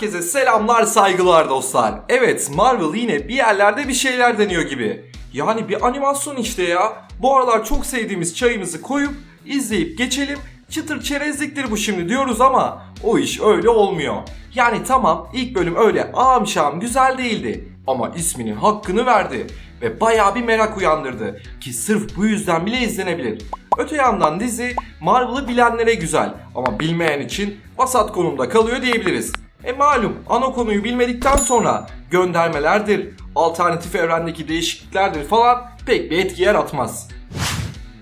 Herkese selamlar saygılar dostlar. Evet Marvel yine bir yerlerde bir şeyler deniyor gibi. Yani bir animasyon işte ya. Bu aralar çok sevdiğimiz çayımızı koyup izleyip geçelim. Çıtır çerezliktir bu şimdi diyoruz ama o iş öyle olmuyor. Yani tamam ilk bölüm öyle ağam şam güzel değildi. Ama isminin hakkını verdi. Ve bayağı bir merak uyandırdı. Ki sırf bu yüzden bile izlenebilir. Öte yandan dizi Marvel'ı bilenlere güzel ama bilmeyen için vasat konumda kalıyor diyebiliriz. E malum ana konuyu bilmedikten sonra göndermelerdir, alternatif evrendeki değişikliklerdir falan pek bir etki yaratmaz.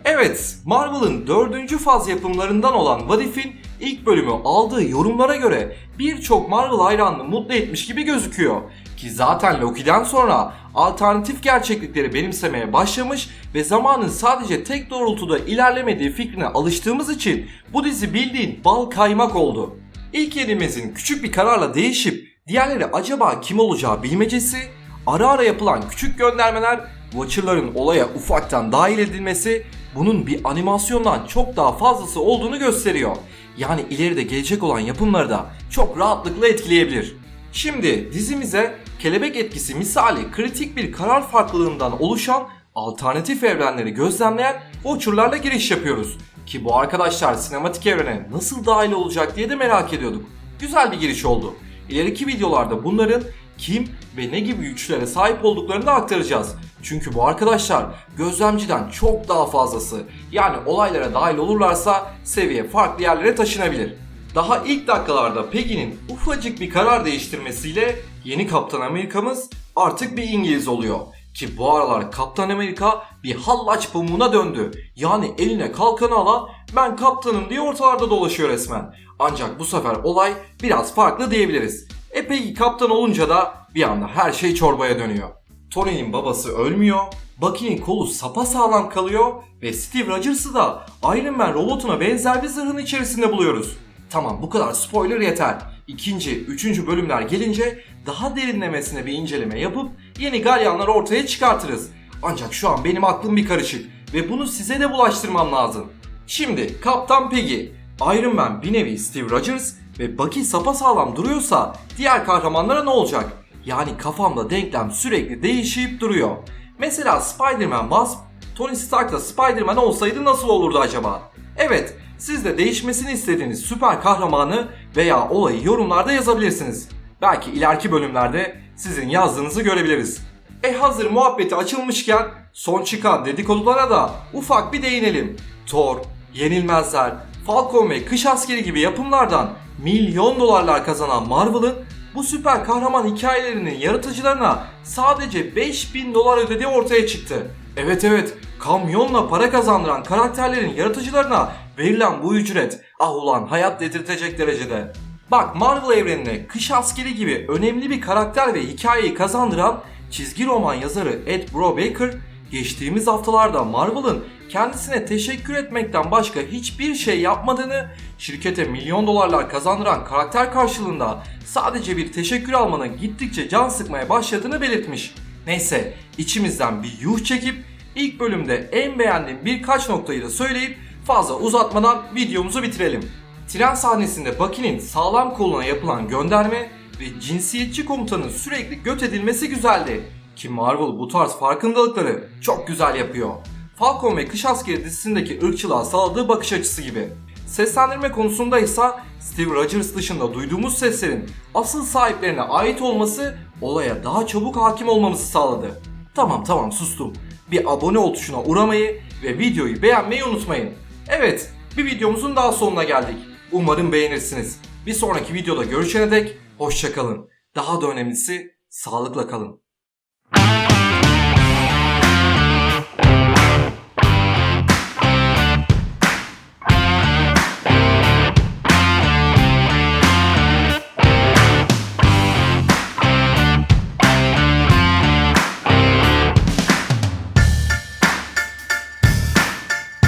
Evet, Marvel'ın dördüncü faz yapımlarından olan What If'in ilk bölümü aldığı yorumlara göre birçok Marvel hayranını mutlu etmiş gibi gözüküyor. Ki zaten Loki'den sonra alternatif gerçeklikleri benimsemeye başlamış ve zamanın sadece tek doğrultuda ilerlemediği fikrine alıştığımız için bu dizi bildiğin bal kaymak oldu. İlk elimizin küçük bir kararla değişip diğerleri acaba kim olacağı bilmecesi, ara ara yapılan küçük göndermeler, Watcher'ların olaya ufaktan dahil edilmesi bunun bir animasyondan çok daha fazlası olduğunu gösteriyor. Yani ileride gelecek olan yapımları da çok rahatlıkla etkileyebilir. Şimdi dizimize kelebek etkisi misali kritik bir karar farklılığından oluşan alternatif evrenleri gözlemleyen Watcher'larla giriş yapıyoruz. Ki bu arkadaşlar sinematik evrene nasıl dahil olacak diye de merak ediyorduk. Güzel bir giriş oldu. İleriki videolarda bunların kim ve ne gibi güçlere sahip olduklarını da aktaracağız. Çünkü bu arkadaşlar gözlemciden çok daha fazlası. Yani olaylara dahil olurlarsa seviye farklı yerlere taşınabilir. Daha ilk dakikalarda Peggy'nin ufacık bir karar değiştirmesiyle yeni Kaptan Amerika'mız artık bir İngiliz oluyor. Ki bu aralar Kaptan Amerika bir hallaç pamuğuna döndü. Yani eline kalkanı alan ben kaptanım diye ortalarda dolaşıyor resmen. Ancak bu sefer olay biraz farklı diyebiliriz. E Peggy kaptan olunca da bir anda her şey çorbaya dönüyor. Tony'nin babası ölmüyor, Bucky'nin kolu sapasağlam kalıyor ve Steve Rogers'ı da Iron Man robotuna benzer bir zırhın içerisinde buluyoruz. Tamam bu kadar spoiler yeter. İkinci, üçüncü bölümler gelince daha derinlemesine bir inceleme yapıp yeni galyanları ortaya çıkartırız. Ancak şu an benim aklım bir karışık ve bunu size de bulaştırmam lazım. Şimdi Kaptan Peggy, Iron Man bir nevi Steve Rogers ve Bucky sapasağlam duruyorsa diğer kahramanlara ne olacak? Yani kafamda denklem sürekli değişip duruyor. Mesela Spider-Man Wasp, Tony Stark da Spider-Man olsaydı nasıl olurdu acaba? Evet, siz de değişmesini istediğiniz süper kahramanı veya olayı yorumlarda yazabilirsiniz. Belki ileriki bölümlerde sizin yazdığınızı görebiliriz. E hazır muhabbeti açılmışken son çıkan dedikodulara da ufak bir değinelim. Thor, Yenilmezler, Falcon ve Kış Askeri gibi yapımlardan milyon dolarlar kazanan Marvel'ın bu süper kahraman hikayelerinin yaratıcılarına sadece 5000 dolar ödediği ortaya çıktı. Evet evet kamyonla para kazandıran karakterlerin yaratıcılarına verilen bu ücret ah ulan hayat dedirtecek derecede. Bak Marvel evrenine Kış Askeri gibi önemli bir karakter ve hikayeyi kazandıran çizgi roman yazarı Ed Brubaker geçtiğimiz haftalarda Marvel'ın kendisine teşekkür etmekten başka hiçbir şey yapmadığını, şirkete milyon dolarlar kazandıran karakter karşılığında sadece bir teşekkür almanın gittikçe can sıkmaya başladığını belirtmiş. Neyse içimizden bir yuh çekip ilk bölümde en beğendiğim birkaç noktayı da söyleyip fazla uzatmadan videomuzu bitirelim. Tren sahnesinde Bucky'nin sağlam koluna yapılan gönderme ve cinsiyetçi komutanın sürekli göt edilmesi güzeldi. Ki Marvel bu tarz farkındalıkları çok güzel yapıyor. Falcon ve Kış Askeri dizisindeki ırkçılığa sağladığı bakış açısı gibi. Seslendirme konusunda ise Steve Rogers dışında duyduğumuz seslerin asıl sahiplerine ait olması olaya daha çabuk hakim olmamızı sağladı. Tamam tamam sustum. Bir abone ol tuşuna uğramayı ve videoyu beğenmeyi unutmayın. Evet bir videomuzun daha sonuna geldik. Umarım beğenirsiniz. Bir sonraki videoda görüşene dek hoşçakalın. Daha da önemlisi sağlıkla kalın.